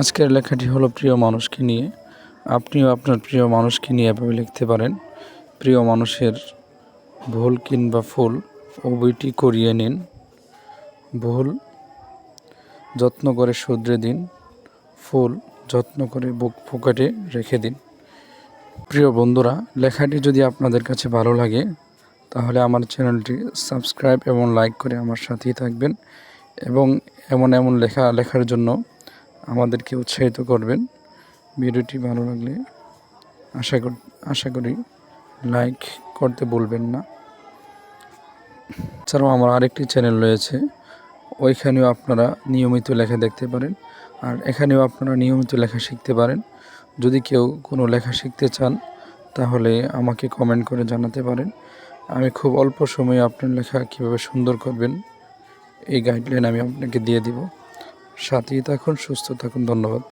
আজকের লেখাটি হলো প্রিয় মানুষকে নিয়ে। আপনিও আপনার প্রিয় মানুষকে নিয়ে এভাবে লিখতে পারেন, প্রিয় মানুষের ভুল কিংবা ফুল বইটি করিয়ে নিন। ভুল যত্ন করে শুধরে দিন। ফুল যত্ন করে বুক পকেটে রেখে দিন। প্রিয় বন্ধুরা, লেখাটি যদি আপনাদের কাছে ভালো লাগে, তাহলে আমার চ্যানেলটি সাবস্ক্রাইব এবং লাইক করে আমার সাথেই থাকবেন এবং এমন এমন লেখা, লেখার জন্য আমাদেরকে উৎসাহিত করবেন। ভিডিওটি ভালো লাগলে আশা কর আশা করি লাইক করতে বলবেন না। এছাড়াও আমার আরেকটি চ্যানেল রয়েছে, ওইখানেও আপনারা নিয়মিত লেখা দেখতে পারেন আর এখানেও আপনারা নিয়মিত লেখা শিখতে পারেন। যদি কেউ কোনো লেখা শিখতে চান, তাহলে আমাকে কমেন্ট করে জানাতে পারেন। আমি খুব অল্প সময়ে আপনার লেখা কীভাবে সুন্দর করবেন, এই গাইডলাইন আমি আপনাকে দিয়ে দিব। সাথেই থাকুন সুস্থ থাকুন ধন্যবাদ।